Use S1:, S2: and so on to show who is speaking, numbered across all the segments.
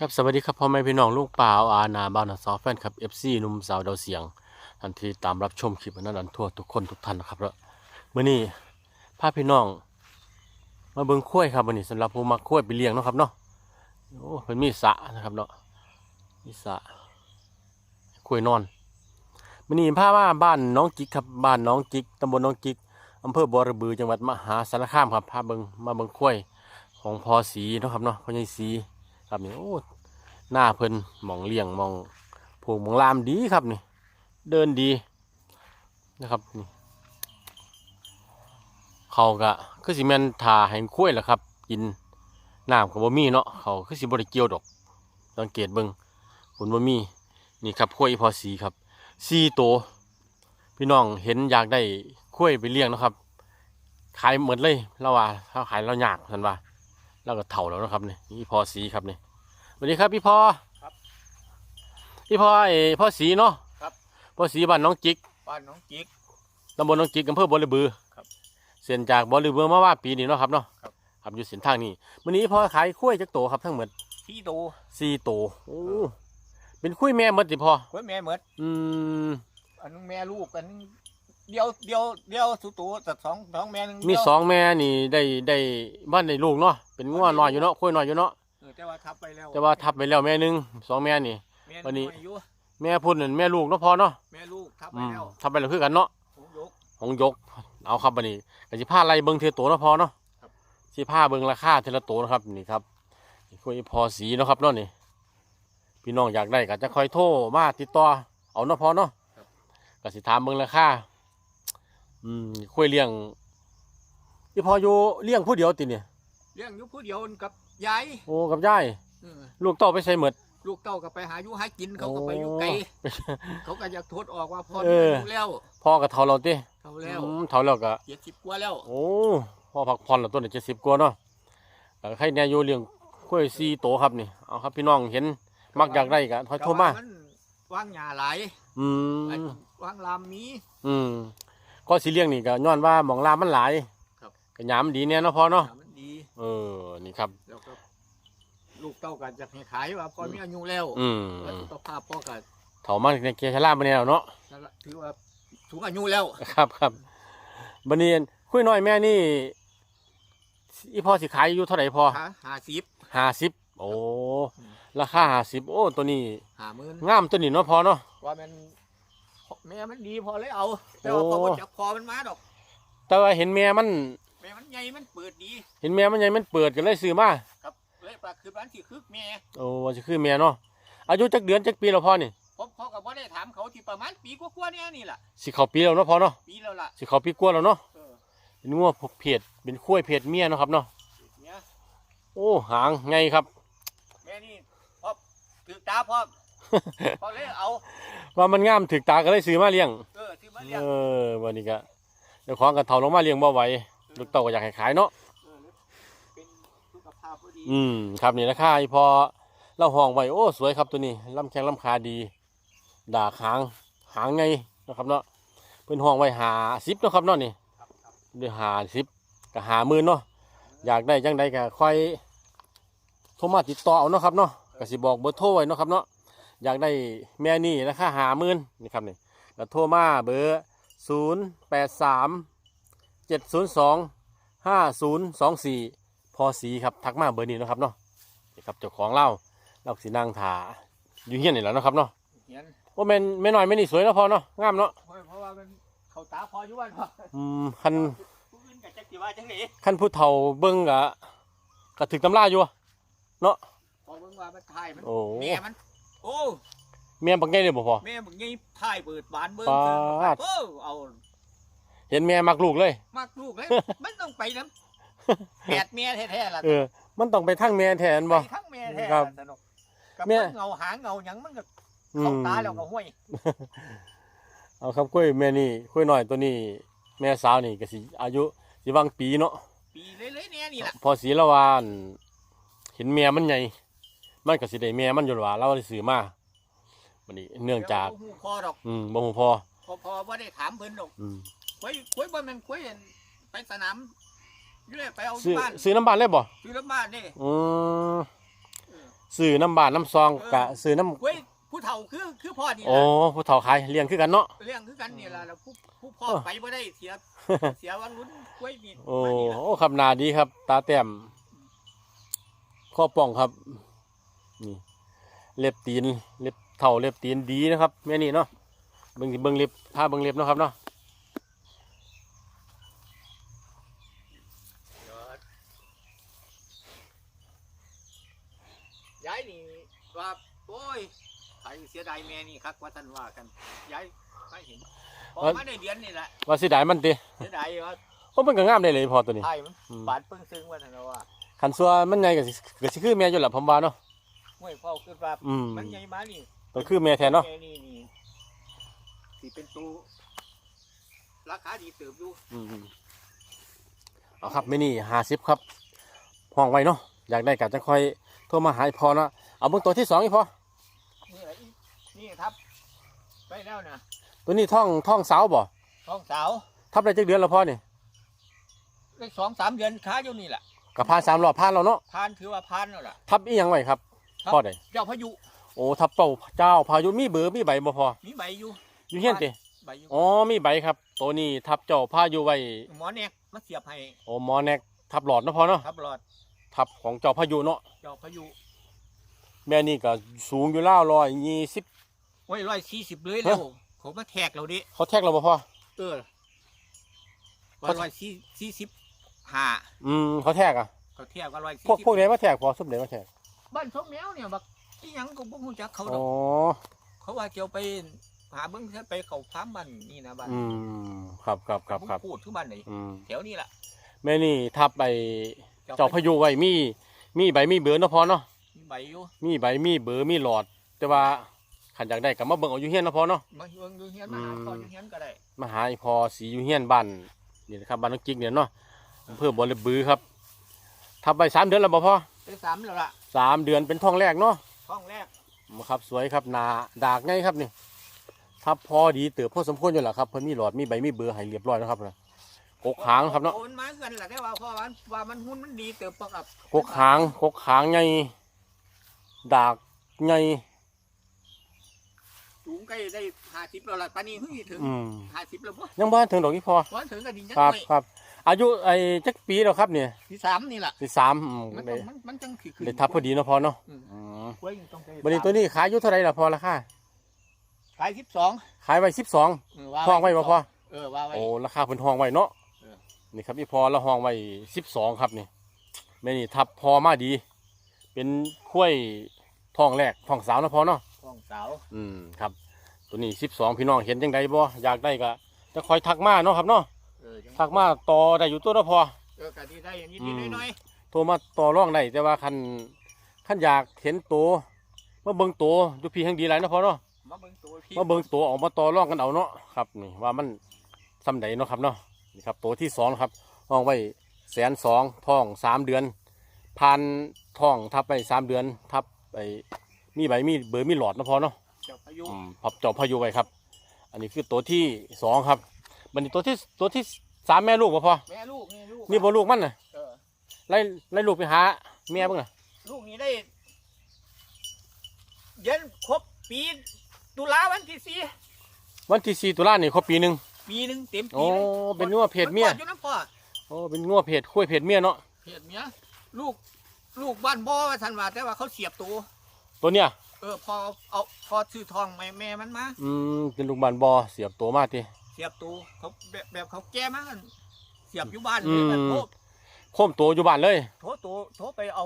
S1: ครับสวัสดีครับพ่อแม่พี่น้องลูกป่าอาณาบ้านนาซอแฟนครับ FC หนุ่มสาวดาวเสียงทันทีตามรับชมคลิปนั้นอันทั่วทุกคนทุกท่านนะครับแล้วมื้อนี้พาพี่น้อง มาเบิ่งข้วยครับวันนี้สำหรับผู้มักข้วยไปเลี้ยงเนาะครับเนาะโอ้เป็นมีสระนะครับเนาะมีสระข้ยนอนมื้อนี้พามาบ้านน้องจิกครับบ้านน้องจิกตำบลน้องจิกอำเภอบัวระบือจังหวัดมหาสารคามครับพาเบิ่งมาเบิ่งข้วยของพอสีนะครับเนาะพ่อใหญ่สี ครับนี่โอ้หน้าเพิ่นมองเลี้ยงมองผูกมองลามดีครับนี่ เดินดีนะครับนี่เขาก็คือสิแมนทาให้คุ้ยแหละครับ กินน้ำกับบ่มีเนาะเขาคือสิบ่ได้เกียวดอกสังเกตเบิ่งผลบ่มีนี่ครับคุ้ยพอสีครับสี่ตัวพี่น้องเห็นอยากได้คุ้ยไปเลี้ยงนะครับ ขายหมดเลยเราว่าถ้าขายเราอยากสันว่า เราก็เถ่าแล้วเนาะครับนี่นี่พอสีครับนี่สวัสดีครับพี่พ่อ
S2: ครับ
S1: พี่พ่อไอพ่อสีเนาะ
S2: ครับ
S1: พ่อสีบ้านน้องจิก
S2: บ้านน้องจิก
S1: ตำบลน้องจิกอำเภอบริบือ
S2: ครับ
S1: เส้นจากบริบือมาว่าปีนี้เนาะครับเนาะ
S2: ครับ
S1: ครับอยู่เส้นทางนี้วันนี้พ่อขายคุ้วยจักโตครับทั้งหมด
S2: ที่ตู
S1: สี่โตโอ้เป็นคุ้วยแม่หมดสิพ่อ
S2: เพื่อนแม่เหมือน
S1: อืม
S2: อันนึงแม่ลูกอันนึง เดียวเดียวเดียวสุตูแต่สองสองแม่หนึง
S1: มี
S2: เดียว
S1: สองแม่นี่ได้ได้บ้านได้ลูกเนาะเป็นงัวน้อยอยู่เนาะคุ้วยน้อยอยู่เนาะ
S2: เออแต่ว่าทับไปแล้ว
S1: แต่ว่าทับไปแล้วแม่หนึงสองแม่นี่
S2: แม่
S1: วันนี้
S2: อยอยู่
S1: แม่พุ่นนั่นแม่ลูกเนาะพ่อเนาะ
S2: แม่ลูกทับไป
S1: อืม
S2: แล้ว
S1: ทับไปแล้วคือกันเนาะ
S2: ผมยก
S1: ของยก เอาครับบันนี้กสิผ้าไล่เบิ้งเทโตนะพอเนาะ
S2: ครับ
S1: สิผ้าเบิ้งราคาเทละโตนะครับนี่ครับนี่คุยพอสีเนาะครับเนาะนี่พี่น้องอยากได้ก็จะคอยโทรมาติดต่อเอาเนาะพอเนาะก็สิถามเบิ้งราคา อืมคุยเลี้ยงพี่พออยู่เลี้ยงผู้เดียวติเนี่ย
S2: เลี้ยงอยู่ผู้เดียวกับยาย
S1: โอ้กับยาย
S2: เออ
S1: ลูกเต้าไปใส่หมด
S2: ลูกเต้าก็ไปหาอยู่หากินเขาก็ไปอยู่ไกล
S1: โอ้
S2: เขาก็อยากโทษออกว่าพ่อ
S1: เอ
S2: มี
S1: อ
S2: อายุแล้ว
S1: พ่อกับเท่าเราติ
S2: เขาแล้ว
S1: อืมเท่าแล้วก็
S2: เจ็ดสิบกว่าแล้ว
S1: โอ้พ่อพักผ่อนแล้วตัวนี้เจ็ดสิบกว่าเนาะแต่ใครแนวอยู่เลี้ยงคุยซีโตครับนี่เอาครับพี่น้องเห็นมักอยากได้ก็คอยโทรมา
S2: แต่ว่นว่างหญ้าหลาย
S1: อื
S2: อัน
S1: ม
S2: ว่างลามมี
S1: อืม ก็สิเลี้ยงนี่ก็ย้อนว่าหมองลามมันหลาย
S2: ครับ
S1: ก็ยามมันดีเนี่ยเนาะพ่อเนาะ
S2: หญ้ามันดี
S1: เออนี่ครับ
S2: แล้วก็ลูกเต้ากันจะให้ขายว่าพ่อมีอายุแล้ว
S1: อืม
S2: แล้วสุขภาพพ่อก็
S1: เถามันในเกียร์ชะลามาเนี่ยเนาะ
S2: ถือว่าสูงอายุแล้ว
S1: ครับครับบันนี้คุยน้อยแม่นี่อีพ่อสิขายอยู่เท่าไหร่พอ
S2: หาหาสิบ
S1: ห้าสิบโอ้
S2: อืม
S1: ราคาห้าสิบโอ้ตัวนี้
S2: หาหมื่น
S1: งามตัวนี้เนาะพอเนาะ
S2: ว่ามัน แม่มันดีพอเลยเอา แต่ว่า
S1: โอ้
S2: พอจับคอมันมาดอก
S1: แต่ว่าเห็นแม่มัน
S2: แม่มันใหญ่มันเปิดดี
S1: เห็นแม่มันใหญ่มันเปิดกันเลยซื้อมา
S2: ครับเลยปลาคือบ้านที่คึกแม่
S1: โอ้ว่าจะคือแม่เนาะอายุจักเดือนจักปีแล้วพ่อนี่
S2: ผมเขาก็บ่ได้ถามเขาที่ประมาณปีกว่าๆเนี่ยนี่แหละ
S1: สิเข้าปีแล้วเนาะพ่อเนาะ
S2: ปีแล้วล่ะ
S1: สิเข้าปีกว่าแล้วเนาะ
S2: เออ
S1: เป็นงัวเพศเป็นคุ้ยเพศเมียเนาะครับเนาะ
S2: เนี่ย
S1: โอ้หางไงครับ
S2: แม่นี่พอถือตาพร้อม พอเลยเอา
S1: ว่ามันงามถึกตาก็เลยซื้อมาเลี้ยง
S2: เออที่มาเลี้ยง
S1: เออวันนี้ก็เดี๋ยวของกันเถาลงมาเลี้ยงบ่ไหวลูกเต่าก็อยากให้ขายเนาะ
S2: เออเป็นสุขภาพพอดี
S1: อืมครับนี่ราคาอีพอเล่าห้องไว้โอ้สวยครับตัวนี้ลำแข้งลำขาดีดากหางหางไงนะครับเนาะเป็นห้องไว้หาสิบเนาะครับเนาะนี่
S2: ครับครับ
S1: เดี๋ยวหาสิบกับหาหมื่นเนาะอยากได้จังใดก็ค่อยโทรมาติดต่อเอาเนาะครับเนาะก็สิบอกเบอร์โทรไว้เนาะครับเนาะ อยากได้แม่นี่ราคาหาหมื่นนี่ครับนี่ก็โทรมาเบอร์ศูนย์แปดสามเจ็ดศูนย์สองห้าศูนย์สองสี่พอสีครับทักมาเบอร์นี้เนาะครับเนาะนี่ครับเจ้าของเล่าเราสีนางถาอยู่เฮียนนี่แหละเนาะครับเนาะ
S2: เห็น
S1: ว่าแม่นแม่น้อยแม่นี่สวยเนาะพอเนาะงามเนาะ
S2: เพราะเพราะว่ามันเขาตาพออยู่วันพอ
S1: อืมคัน
S2: ผู้อื่นกับจักสิว่าจังได
S1: ขั้นผู้เฒ่าเบิ้งกะกะถึกตำราอยู่อะเนาะ
S2: พอเบิ่งว่ามันถ่ายมัน
S1: โอ้
S2: แม่มัน โอ้
S1: เมียบักใหญ่เลยบ่พอ
S2: แม่มึงยี่ถ่ายเปิดบานเบิ่ง
S1: ปาด
S2: โอ้เอา
S1: เห็นแม่มักลูกเลย
S2: มากลูกเลยมันต้องไปน้ำแปดแม่แท้ๆล่ะ
S1: เออ มันต้องไปทั้งแม่แทนบ่
S2: ไปทั้งแม่แท้
S1: ครับ
S2: สนุกกับ
S1: แม่
S2: มันเงาหางเงาหยังมันก็
S1: อื
S2: เข้ามตาแล้วก็ห้วย
S1: เอาครับกล้วยแม่นี่กล้วยน้อยตัวนี้ แม่สาวนี่ก็สิอายุสิวางปีเนาะ
S2: ปีเรื่อยๆเนี่ยนี่แหละ
S1: พอสีละวานเห็นแม่มันใหญ่ มันก็สิได้แม่มันอยู่ว่าเราได้ซื้อมาบัดนี้เนื่องจาก
S2: เดี๋ยวบ่ฮู้พอดอก
S1: อืมบ่ฮู้พอ
S2: พอพอว่าได้ถามเพิ่นดอก
S1: อืม
S2: คุยคุยบ่แม่นคุยอั่นไปสนามอยู่เลยไปเอา
S1: ซื้อ
S2: บ้าน
S1: ซื้อน้ำบ้านเลยบ่
S2: ซื้อรถบ้านนี่
S1: อืมซื้อน้ำบานน้ำซองกะซื้อน้
S2: เว้ยผู้เฒ่าคือคือพ่อนี่ำ
S1: โอ้ผู้เฒ่าขายเลี้ยงคือกันเนาะ
S2: เรื่องคือกันนี่ล่ะแล้วผู้ผู้พ่อ
S1: เออ
S2: ไปบ่ได้เสียเสียวันรุ่นกล้วยมีด
S1: โอ้
S2: มานี่ล่ะ
S1: โอ้ครับหนาดีครับ ตาแต้มข้อป่องครับ นี่ เล็บตีน เล็บเท่าเล็บตีนดีนะครับแม่นี่เนาะเบิ่งสิเบิ่งเล็บถ้าเบิ่งเล็บเนาะครับเนาะ
S2: ย้ายนี่ว่าโอ้ยใครเสียดายแม่นี่ครับว่าท่านว่ากันย้ายไม่เห็นพอมาในเดือนนี่แหละ
S1: ว่าสิได้มันติ
S2: เสียดายว่า
S1: โอ้มันก็งามได้เลยพอตัวนี้
S2: ไทยมัน
S1: อืม
S2: บาดเพิ่งซึ้งว่าท่านว่า
S1: คันซัวมันใหญ่ก็สิก็สิคือแม่อยู่ล่ะผมว่าเนาะ
S2: ห้วยพ่อคือว่า
S1: อืม
S2: มันใหญ่มานี่
S1: ก็คือแม่แท้เนาะ
S2: แม่นี่นี่สิเป็นตัวราคาดีเติบอยู่
S1: อืมเอาครับไม่นี่ห้าสิบครับห้องไว้เนาะอยากได้ก็จะค่อยโทรมาหาอีพอเนาะเอาเบิ่งตัวที่สองอีพอ
S2: นี่แหละอีนี่ทับไปแล้วนะ
S1: ตัวนี้ท่องท่องสาวบ่
S2: ท้องสาว
S1: ทับได้จักเดือนแล้วพ่อนี่
S2: ได้สองสามเดือนค้าอยู่นี่แหละ
S1: ก็ผ่านสามรอบผ่านแล้วเนาะ
S2: พานถือว่าพานแล้วล่ะ
S1: ทับอีหยังไว้ครับ
S2: ครับ
S1: พ่อได้
S2: เจ้าพายุ
S1: โอ้ทับเป่าเจ้าพายุมีเบอร์มีใบบ่พอ
S2: มีใบอยู่
S1: อยู่เฮียนติ
S2: ใบอยู่
S1: อ๋อมีใบครับ ตัวนี้ทับเจ้าพายุไว้
S2: หมอแนกมาเสียบให้
S1: โอ้หมอแนกทับหลอดเนาะพอเนาะ
S2: ครับหลอด
S1: ทับของเจ้าพายุเนาะ
S2: เจ้าพายุ
S1: แม่นี่ก็สูงอยู่แล้วร้อยยี่สิบ
S2: โอ้ยร้อยสี่สิบเลยแล้วเขามาแทกเราดิ
S1: เขาแท็กเราบ่พอ
S2: เออ
S1: เขา
S2: ร้อยสี่สี่สิบห้า
S1: อืมเขาแท็กอะ
S2: เขาเทียบกันร้อยสี่
S1: พวก
S2: สิบ
S1: พวกไหนมาแท็กพอซุปไหนมาแท็ก
S2: บ้านชมแมวเนี่ยบักที่ยังก็บ่รู้จักเขาด
S1: อ๋
S2: อ
S1: อ
S2: กเขาว่าเจ้าไปหาเบิ้งเพิ่นไปเขาฟาร์มบ้านนี่นะบ้าน
S1: อืมครับครับครับครับ
S2: ผมพูดทุกบ้านไหน
S1: อืม
S2: แถวนี้แหละ
S1: แม่นี่ทับไปเจ้าพายุไว้มีมีใบมีเบอร์เนาะพอเนาะ
S2: มีใบอยู่
S1: มีใบมีเบอร์มีหลอด แต่ว่าขันอยากได้ก็มาเบิ่งเอาอยู่เฮียนเนาะพอเนาะ
S2: มาเบิ่งอยู่เฮียนมาหา
S1: อืม
S2: พ่ออยู่เฮียนก็ได้
S1: มาหาไอพอสีอยู่เฮียนบ้านนี่นะครับบ้านน้องจิกเนี่ยเนาะอำเภอบ่อระบือครับทับไปสามเดือนแล้วบ่พอ
S2: ได้สามแล้วล่ะ
S1: สามเดือนเป็นท้องแรกเนาะ
S2: ห้องแรก
S1: ครับสวยครับหนาดากไงครับนี่ทับพอดีเติบพอสมควรอยู่แหละครับเพิ่นมีหลอดมีใบมีเบอร์ให้เรียบร้อยนะครับกกหางครับเนาะ
S2: โอนมากันแหละได้ว่าพ่อว่าว่ามันหุ้นมันดีเติบปะกับ
S1: กกหางกกหางไงดากไง
S2: สูงใกล้ได้ห้าสิบแล้วล่ะปานนี้เพิ่งสิถึง
S1: อืม
S2: ห้าสิบแล้วบ่
S1: ยังบ้านถึงดอกนี้พอ
S2: วันถึงก็ดีจัง
S1: ครับ
S2: เลย
S1: ครับ อายุไอ้จักปีแล้วครับเนี่ย
S2: ที่สามนี่แหละ
S1: สิสามอืม
S2: มัน
S1: ได้
S2: ต้องมันมันจังคือ
S1: ได้ทับพอดีเนาะพอเนาะ
S2: อืม
S1: อืม
S2: กล้วยต้องได้
S1: วันนี้ตัวนี้ขายอยู่เท่าไหร่ล่ะพอราคา
S2: ขายสิบสอง
S1: ขายไว้สิบสอง
S2: เว่า
S1: ห้องไว้บ่พอ
S2: เออว่าไว้
S1: โอ้ราคาเพิ่นห้องไว้เนาะ
S2: เออ
S1: นี่ครับพี่พอละห้องไว้สิบสองครับนี่แม่นี่ทับพอมาดี เป็นข้วยท้องแรกท้องสาวเนาะพอเนาะ
S2: ห้องสาว
S1: อืมครับ ตัวนี้สิบสองพี่น้องเห็นจังไดบ่อยากได้ก็จะคอยทักมาเนาะครับเนาะ
S2: เออจัง
S1: ทักมาต่อได้อยู่ตัวเนาะพอ
S2: เออกะดีได้นิด
S1: อื
S2: นิด
S1: ม
S2: น้อย
S1: โทรมาต่อรองได้แต่ว่าคันคันอยากเห็นตัวมาเบิ่งตัวดูพี่แห่งดีหลายเนาะพอเนาะ
S2: ๆมาเบิ่งตัวพี่
S1: มาเบิ่งตัวออกมาต่อรองกันเอาเนาะครับนี่ว่ามันซ้ำใดเนาะครับเนาะนี่ครับตัวที่สองครับห้องไว้แสนสองท้องสามเดือนพันท้องทับไปสามเดือนทับไปมีใบมีเบอร์มีหลอดเนาะพอเนาะ
S2: เจ้าพายุ
S1: อืมพับจอบพายุไว้ครับ อันนี้คือตัวที่สองครับ บันนี้ตัวที่ตัวที่สามแม่ลูกบ่พอ
S2: แม่ลูกนี่ลูก
S1: นี่บ่ลูกมันน่ะ
S2: เออ
S1: ไล่ไล่ลูกไปหาแม่เบ้างน่ะ
S2: ลูกนี้ได้เย็นครบปีตุลาวันที่สี่
S1: วันที่สี่ตุลานี่ครบปีหนึ่ง
S2: ปีหนึ่งเต็มปี
S1: โอ้
S2: เลย
S1: เป็นงัวเพศเมีย
S2: นกอดอยู่น้ำพ่อ
S1: โอ้เป็นงัวเพศคุ้ยเพศเมียเนาะ
S2: เพศเมียลูก ลูกบ้านบ่อว่าทันว่าแต่ว่าเขาเสียบตัว
S1: ตัวเนี้ย
S2: เออพอเอาพอซื้อทองแม่แม่มันมา
S1: อืมเป็นลูกบานบอเสียบตัวมาที
S2: เสียบตัวเขาแบบแบบเขาแก้มากันเสียบอยู่บ้าน
S1: อื
S2: เลย
S1: ม
S2: แบบโทร
S1: โค้มตัวอยู่บ้านเลย
S2: โทรตัวโทรไปเอา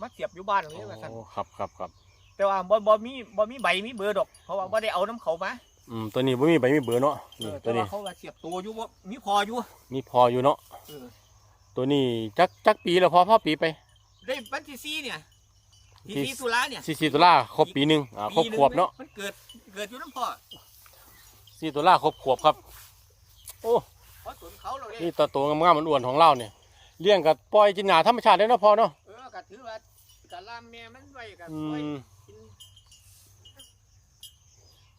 S2: มาเสียบอยู่บ้านเลยว่าทัน
S1: โอ้ครับครับครับ
S2: แต่ว่าบ่บ่มีบ่มีใบมีเบอร์ดอก เพราะว่าบ่ได้เอาน้ำเขามา
S1: อืมตัวนี้บ่มีใบมีเบอร์เนาะ
S2: เอ
S1: นี่
S2: อ
S1: ตั
S2: แต่
S1: วนี้
S2: ว่าเขาว่าเสียบตัวอยู่บ่มีพออยู่
S1: มีพออยู่เนาะ
S2: เออ
S1: ตัวนี้จักจักปีแล้วพอพ่อปีไป
S2: ได้วันที่สี่เนี่ยที่
S1: ที่
S2: สี่ตุลาเนี่ย
S1: สี่สี่ตุลาครบปีหนึ่งอ่าครบ
S2: ปีหนึ่ง
S1: ขวบเนาะ
S2: มันเกิดเกิดอยู่น้ำพ่อ
S1: สี่ตุลาครบขวบครับ โอ้
S2: เพราะสวนเขาเราเนี่ย
S1: นี่ตัวตัวงามๆมันอ้วนๆของเราเนี่ยเลี้ยงกับปล่อยกินหญ้าธรรมชาติได้เนาะพอเนาะ
S2: เออก็ถือว่าก็ลามแม่มันไว้ก็
S1: อื
S2: ไว้
S1: ม
S2: กิน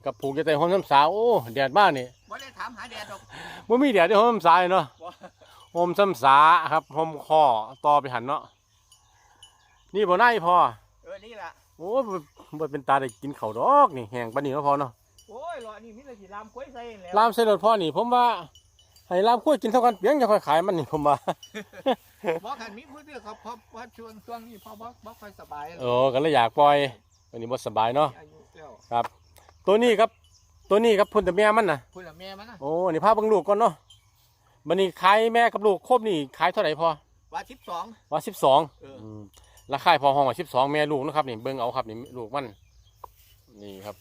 S1: กับผูกจะแต่ห้องน้ำสาวโอ้แดดบ้านนี่
S2: บ่ได้ถามหาแดดดอก
S1: บ่มีแดดที่ห้องน้ำสาวเนาะ
S2: บ่
S1: โฮมซ้ำสาครับโฮมคอต่อไปหันเนาะนี่บ่น่าอีพอ
S2: เอออนี่ล่ะ
S1: โอ้บ่บ่เป็นตาได้กินข้าวดอกนี่แห้งปานนี้เนาะพอเนาะ
S2: โอ้ยรอนี่มีแต่สิลามกล้วยใส่แล้ว
S1: ลามใส่รถพ่อนี่ผมว่าให้ลามคุยกินเท่ากันเพียงจะค่อยขายมันนี่ผมว่า
S2: บ่คันมีผู้ซื้อเขาพอว่าช่วงช่วงนี้พอบ่บ่ค่อยสบายแล้ว
S1: เออก็เลยอยากปล่อยวันนี้บ่สบายเนาะ
S2: อายุแล้ว
S1: ครับ ตัวนี้ครับตัวนี้ครับพุ่นแต่แม่มันน่ะ
S2: พุ่นละแม่มันนะ
S1: โอ้นี่พาเบิ่งลูกก่อนเนาะบัดนี้ขายแม่กับลูกครบนี่ขายเท่าไหร่พอ
S2: ว่า12
S1: ว่า12
S2: เออ
S1: อื มราคาพอห้องว่า12แม่ลูกนะครับนี่เบิ่งเอาครับนี่ลูกมันนี่ครับ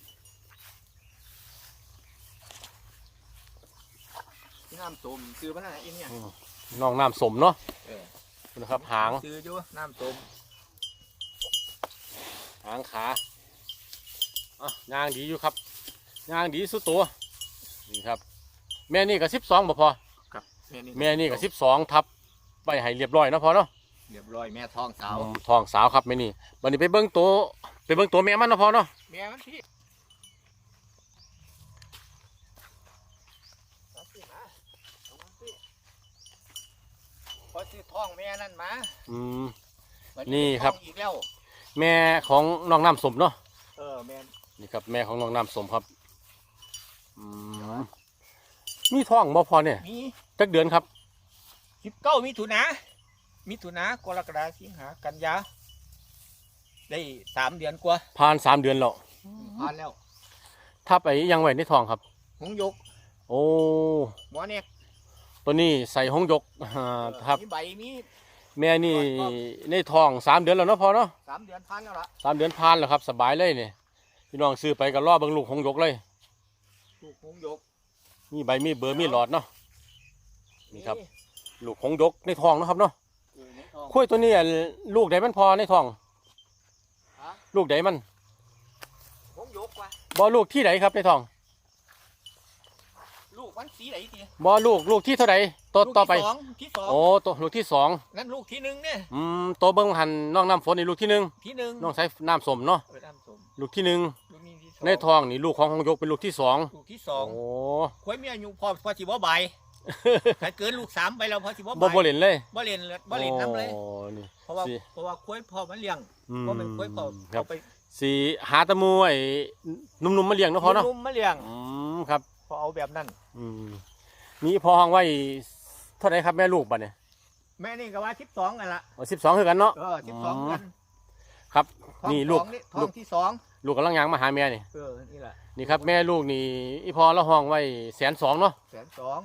S2: น้ำส้มซื้อมาแล้วอีเนี่ย
S1: อืมน้องน้ำสมเนาะ
S2: เออ
S1: นะครับหาง
S2: ซื้ออยู่น้ำส้ม
S1: หางขาอะยางดีอยู่ครับยางดีสุดตัวนี่ครับ แม่นี่ก็12บ่พอ
S2: ครับแม่นี่
S1: แม่นี่ก็12ทับไปให้เรียบร้อยเนาะพอเนาะ
S2: เรียบร้อยแม่ทองสาว
S1: อืมทองสาวครับแม่นี่บัดนี้ไปเบิ่งตัวไปเบิ่งตัวแม่มันเนาะพอเนาะ
S2: แม่มันพี่เอาสิมาเอามาสิ พอซื้อทองแม่นั่นมา
S1: อืม
S2: บัด
S1: นี่ครับ
S2: ทองอีกแล้ว
S1: แม่ของน้องน้ำสมเนาะ
S2: เออแม่น
S1: นี่ครับแม่ของน้องน้ำสมครับอืมมีท้องบ่พอเนี่ย
S2: มี
S1: จักเดือนครับ
S2: สิบเก้ามิถุนามิถุนากรกฎาสิงหากันยาได้สามเดือนกว่า
S1: ผ่านสามเดือนแล้ว
S2: ผ่านแล้ว
S1: ถ้าไปยังไว้ในท้องครับ
S2: หงยก
S1: โอ้
S2: หมอเนี่ย
S1: ตัวนี้ใส่ห้องยกอ่าครับ
S2: มีใบมี
S1: แม่นี่ในท้องสามเดือนแล้วเนาะพอเนาะ
S2: สามเดือนผ่านแล้วล่ะ
S1: สามเดือนผ่านแล้วครับ สบายเลยนี่พี่น้องซื้อไปก็รอเบิ่งลูกห้องยกเลย
S2: ลูกหงยก
S1: มีใบมีเบอร์มีหลอดเนาะ นี่ครับ ลูกห้องยกในท้องเนาะครับเนาะ
S2: เออในท้อง
S1: คุ้ยตัวนี้อะลูกใดมันพอในท้อง
S2: ฮะ
S1: ลูกใดมัน
S2: หงยกว่ะ
S1: บ่ลูกที่ไหนครับในท้อง
S2: ลูกมันสีไหนที
S1: บ่ลูกลูกที่เท่าไหร่ตัว
S2: ลูก
S1: ต่อไป
S2: ที่สองที่สอง
S1: โอ้ตัวลูกที่สอง
S2: นั่นลูกที่หนึ่งเนี่ย
S1: อืมตัวเบิ้งหันน้องน้ำฝนนี่ลูกที่หนึ่ง
S2: ที่หนึ่ง
S1: น้องใช้น้ำสมเนาะ
S2: เออน้ำส้ม
S1: ลูกที่หนึ่ง
S2: ลูกนี้ที่สอง
S1: ในท้องนี่ลูกของหงยกเป็นลูกที่สอง
S2: ลูกที่สอง
S1: โอ้
S2: ควยเมียอยู่พอพอสิบ่ใบายถ้าเกินลูกสามไปแล้วพอสิบ่
S1: บ่
S2: ใบาย
S1: บ่เล่นเลย
S2: บ่เล่นเลยบ่เล่นน้ำเลย
S1: โอ้นี่
S2: เพราะว่า
S1: สิ
S2: เพราะว่าควยพอมันเลี้ยง
S1: อืม
S2: เพราะมันควยพอ
S1: ครั
S2: เอา
S1: บ
S2: ไป
S1: สีหาแตะมูไอ้หนุ่มๆมาเลี้ยงเนาะพอเนาะ
S2: นุ่มๆมาเลี้ยง
S1: อืมครับ
S2: พ อเอาแบบนั้น
S1: อืมนี่พอห้องไว้เท่าไหร่ครับแม่ลูกบัดเนี่ย
S2: แม่นี่ก็ว่าสิบสองกันละ
S1: สิบสองคือกันเนาะ
S2: เออสิบสองกัน
S1: ครับ
S2: ท้อง
S1: นี่ลูก
S2: สองท้
S1: ลู
S2: อกงที่สอง
S1: ลูกกำลังยางมาหาแม่นี่
S2: เออนี่แหละ
S1: นี่ครับแม่ลูกนี่อีพอละห้องไว้แสนสองเนาะ
S2: แสนสอง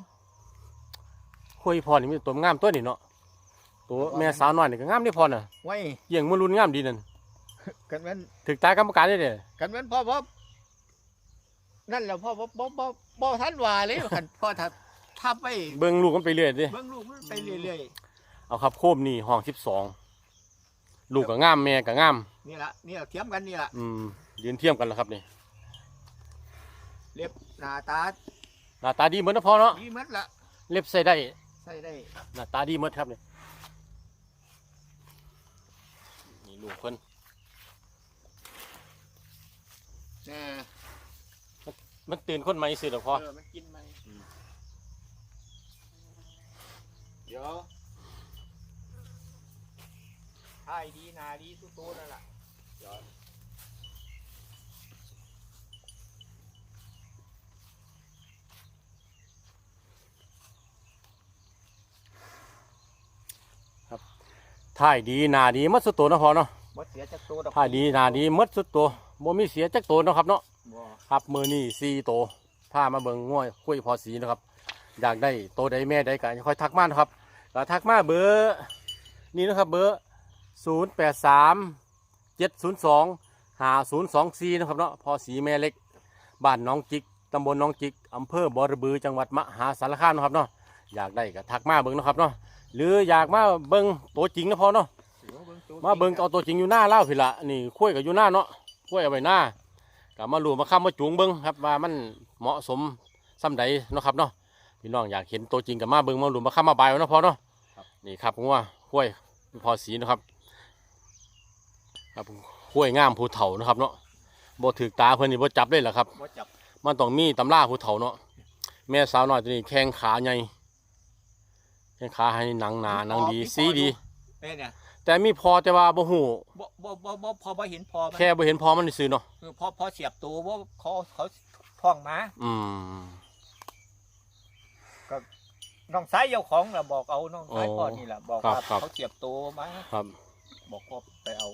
S1: คุยพอนี่มีตัวงามตัวนี่เนาะตัวแม่สาวน้อยนี่ก็งามนี่พอน่ะ
S2: ไว้
S1: เยี่ยงมันรุนงามดีนั่น
S2: กันมัน
S1: ถึกตากรรมการได้เด้
S2: กันมันพ่อพ่อ นั่นแหละพ่อพ่อพ่อพ่อพ่อท่านว่าเลยคันพ่อทับทับไป
S1: เบิ่งลูกมันไปเรื่อยเดิ
S2: เบิ่งลูกมันไปเรื่อย
S1: เอาครับโคมนี่ห้องสิบสองลูกก็งามแม่ก็งาม
S2: ๆนี่ละนี่ละเทียมกันนี่ละ
S1: อืมยืนเทียมกันแล้วครับนี่
S2: เล็บหน้าตา
S1: หน้าตาดีเหมือนนะพอเนาะ
S2: ดีหมัดละ
S1: เล็บใส่ได้
S2: ใส่ได้
S1: หน้าตาดีเหมือนครับนี่นี่ลูกเพิ่น
S2: แน่
S1: มันตื่นคนใหม่สิหรอพอ
S2: เออมันกินไหม
S1: อืม
S2: เดี๋ยวถ่ายดีหนาดีทุกตัวนั่นแหละเดี๋ยว
S1: ถ่ายดีหน้าดีหมัดสุดตัวนะพอเนาะ
S2: บ่เสียจากตัวดอก
S1: ถ่ายดีหน้าดีหมัดสุดตัวบ่มีเสียจักตัวเนาะครับเนาะ
S2: บ่
S1: ครับมือนี่สี่โตวพามาเบิงง่วยคุยพอสีนะครับ อยากได้โตใดแม่ใดก็ค่อยทักมานะครับก็ทักมาเบอร์นี่นะครับเบอร์ศูนย์แปดสามเจ็ดศูนย์สองหาศูนย์สองสี่นะครับเนาะพอสีแม่เล็กบ้านหน้องจิกตำบลหน้องจิกอำเภอบอระบือจังหวัดมหาสารคามนะครับเนาะอยากได้ก็ทักมาเบิงนะครับเนาะหรืออยากมาเบิ่งตัวจริงนะพอเนาะมาเบิงเอาตัวจริงอยู่หน้าเล่าพี่ละนี่คุยกับอยู่หน้าเนาะคุยเอาไว้หน้า ก็มาลูมาค้ำมาจูงเบิ่งครับว่ามันเหมาะสมซ้ำใดเนาะครับเนาะพี่น้องอยากเห็นตัวจริงกับมาเบิ่งมาลูมาค้ำมาบายเอาเนาะพอเนาะนี่ครับงัวคุยพอสีนะครับครับคุยงามผู้เฒ่านะครับเนาะบ่ถือตาเพิ่นนี่บ่จับเลยล่ะครับ
S2: บ่จับ
S1: มันต้องมีตำราผู้เฒ่าเนาะแม่สาวน้อยตัวนี้แข้งขาใหญ่แข้งขาให้หนังหนาหนังดีสีดี
S2: เอ้ยเนี่ย
S1: แต่มีพอแต่ว่าบ่ฮู้
S2: บ่บ่บ่บ่พอบ่เห็นพอมัน
S1: แค่บ่เห็นพอมันซื่อๆเนาะ
S2: คือพอพอเสียบตัวว่าเขาเขาท่องมา
S1: อืม
S2: น้องสายเจ้าของน่ะบอกเอาน้องสาย
S1: โอ้
S2: พ่อนี่แหละบอก
S1: ครับ
S2: ว่า
S1: ครับ
S2: เขาเสียบตัวมา
S1: ครับ
S2: บอกพ่อไปเอา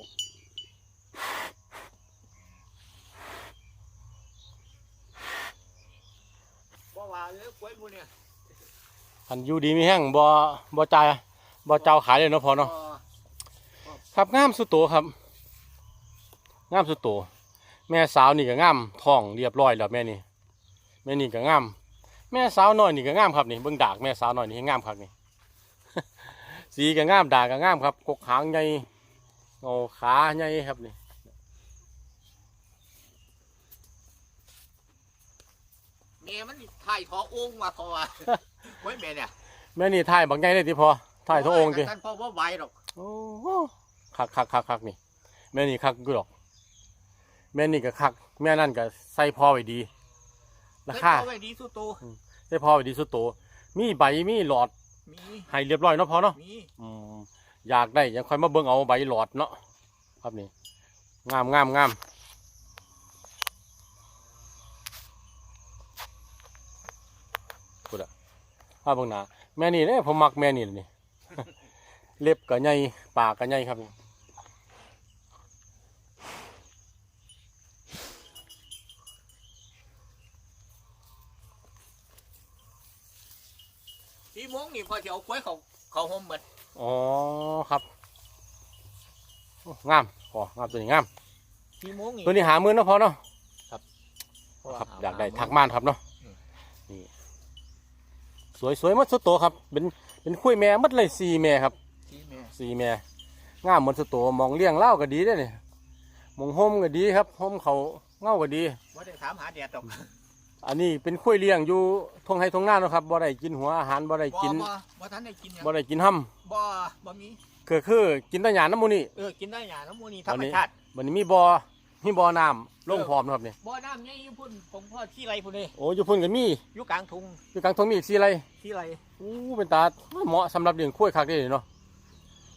S2: บ่ว่าเลยกล้วยหมูเนี่ย
S1: อันอยู่ดีมีแห้งบ่บ่จ่าย บ่เจ้าขายเลยเนาะพอเนาะครับงามสุดโตครับงามสุดโตแม่สาวนี่ก็งามท้องเรียบร้อยแล้วแม่นี่แม่นี่ก็งามแม่สาวน้อยนี่ก็งามครับนี่เบิ่งดากแม่สาวน้อยนี่ให้งามครับนี่สีก็งามดากก็งามครับกกหางใหญ่งอขาใหญ่ครับนี่
S2: แม่มันถ่ายทอองค์มาทอว่าไว้แม่เนี่ย
S1: แม่นี่ถ่ายบักใหญ่เลยติพอ ถ่ายทวองค์ติ
S2: ท่านพ่อว่าไหวหรอก
S1: โอ้โหคักคักคักคักนี่ แม่นี่คักกูดอก แม่นี่ก็คัก แม่นั่นก็ใส่พอไว้ดีราคา
S2: เฮ้ยพ่อไว้ดีสุดโต
S1: ใส่พอไว้ดีสุดโตมีใบมีหลอด
S2: มี
S1: ให้เรียบร้อยเนาะพอเนาะ
S2: มี
S1: อืมอยากได้ยังค่อยมาเบิ่งเอาใบหลอดเนาะครับนี่งามงามงามกูดอะอ้าเบิ่งหน้าแม่นี่เด้ผมมักแม่นี่นี่ เล็บก็ใหญ่ปากก็ใหญ่ครับนี่
S2: สี่โมงนี่พอจะเอากล้วยเขาเขาห่มหมด
S1: อ๋อครับโอ้งามพองามตัวนี้งาม
S2: สี่โมงนี่
S1: ตัวนี้หามือเนาะพอเนาะ
S2: เพราะว่า
S1: ครับ
S2: ห
S1: อยากได้
S2: ห
S1: ทักม่านครับเนาะ
S2: อืม
S1: นี่สวยสวยหมัดสุดโตครับ เป็นเป็นคุยแม่หมัดเลยสี่แม่ครับ
S2: สี่แม่
S1: สี่แม่งามหมดสุดโตมองเลี้ยงเล่าวก็ดีได้อนี่มองห่มก็ดีครับห่มเขาเงาก็ดี
S2: ว่าได้ถามหาแดดดอก
S1: อันนี้เป็นคุยเลี้ยงอยู่ทงไห้ทงหน้าเนาะครับบ่ได้กินหัวอาหารบ่ได้
S2: บ่
S1: กิน
S2: บ่บ่ทันได้กินหยัง
S1: บ่ได้กินห้
S2: บ่บ่มีำ
S1: ก็คือกินแตะหยาน้ำมูนี่
S2: เออกินได้หยาน้ำมูนี่ธ
S1: วั
S2: ร
S1: น
S2: รม
S1: นี้
S2: ชาติ
S1: วันนี้มีบ่อมีบ่อน้ำลงพร้อมนะครับนี่
S2: บ่อน้ำใหญ่อยู่พุ่นผมพ่อที่ไรพุ่นเลย
S1: โอ้อยู่พุ่นก็มี
S2: อยู่กลางทุ่ง
S1: อยู่กลางทงมีอีกสี่ไร
S2: ที่ไร
S1: อู้เป็นตาเหมาะสำหรับเลี้ยงคุ้ยคักเด้เนาะเ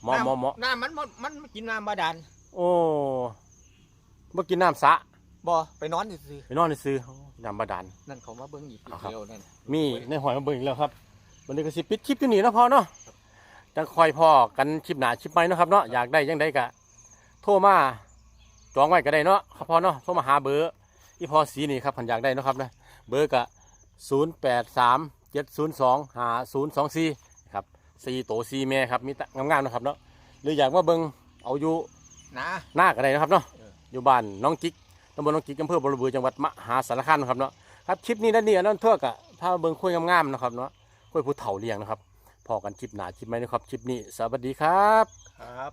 S1: หมาะเหมาะเหมาะ
S2: น้ำมันบ่มันมันกินน้ำบาดาล
S1: โอ้บ่กินน้ำสระ
S2: บ่ไปนอนซื่อ
S1: ไปนอนซื้อๆน้ำบาดาล
S2: ๆนั่นเขามาเบิ่งอีก
S1: เอาครับ
S2: เดียวนั่น
S1: มีในหอยมาเบิ่งอีกแล้วครับวันนี้ก็สิปิดคลิปอยู่นี่เนาะพอเนาะจังคอยพอกันคลิปหน้าคลิปใหม่เนาะครับเนาะอยากได้ยังได้กะโทรมาจองไว้ก็ได้เนาะครับพอเนาะโทรมาหาเบอร์อีพอสีนี่ครับพันอยากได้เนาะครับนะเบอร์กะ0 8 3 7 0 2 5 0 2 4ครับสี่ โตสี่แม่ครับมีแต่งามๆเนาะครับเนาะหรืออยากมาเบิ่งเอาอยู่
S2: นะ
S1: หน้าก็ได้นะครับเนาะ
S2: เออ
S1: อยู่บ้านน้องจิกตำบลน้องจิกอำเภอบรบือจังหวัดมหาสารคามนะครับเนาะครับคลิปนี้นั่นนี่อันนั่นเท่ากะพามาเบิ่งคุยงามๆนะครับเนาะคุยผู้เฒ่าเลี้ยงนะครับพอกันคลิปหน้าคลิปไหมนะครับคลิปนี้สวัสดีครับ
S2: ครับ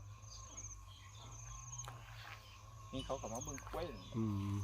S2: นี่เขาก็มาเบิ่งกล้วย
S1: อืม